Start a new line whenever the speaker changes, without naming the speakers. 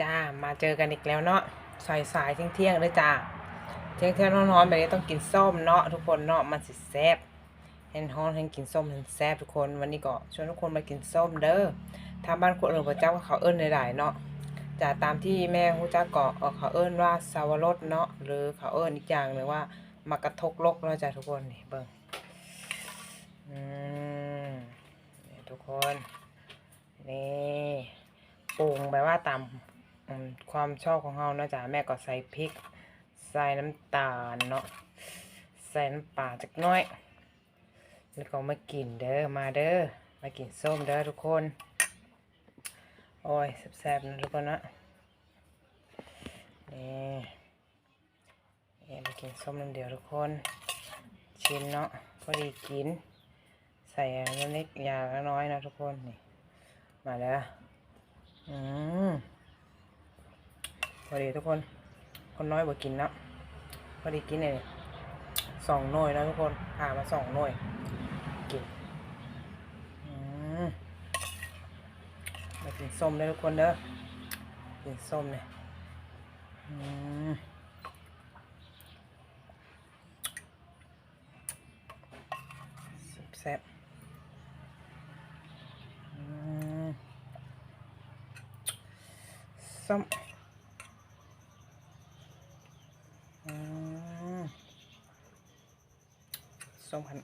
จ้ามาเจอกันอีกแล้วเนาะสายสายเที่ยงเที่ยงๆเลยจ้าเที่ยงเที่ยงๆร้อนๆแบบนี้ต้องกินส้มเนาะทุกคนเนาะมันสิแซ่บเห็นฮ้อนเห็นกินส้มเห็นแซ่บทุกคนวันนี้ก็ชวนทุกคนมากินส้มเด้อทางบ้านคนอื่นพระเจ้าก็เขาเอิ้นหลายๆเนาะจ้าตามที่แม่ฮู้จักก็เอ่อเขาเอิ้นว่าสาวรสเนาะหรือเขาเอิ้นอีกอย่างหนึงว่ามากระทกลกเนาะจ้าทุกคนนี่เบิ่งอืมทุกคนนี่ปรุงแบบว่าตาม ความชอบของเรานาะจ้ะแม่ก็ใส่พริก ใส่น้ำตาลเนาะใส่น้ำปลาจักน้อย แล้วก็มากินเด้อมาเด้อมากินส้มเด้อทุกคน โอ้ยแซ่บๆนะทุกคนนะนี่นี่มากินส้มน้ำเดียวทุกคน ชิมเนาะพอดีกิน ใส่น้ำเล็กยาละน้อยนะทุกคนนี่มาแล้วอืม พอดีทุกคน คนน้อยบ่กินนะพอดีกินเลยสองหน่วยนะทุกคนหามาสองหน่วยกินอืมมากินส้มเลยทุกคนเด้อกินส้มเนี่ยอืมแซ่บๆอืม สองพัน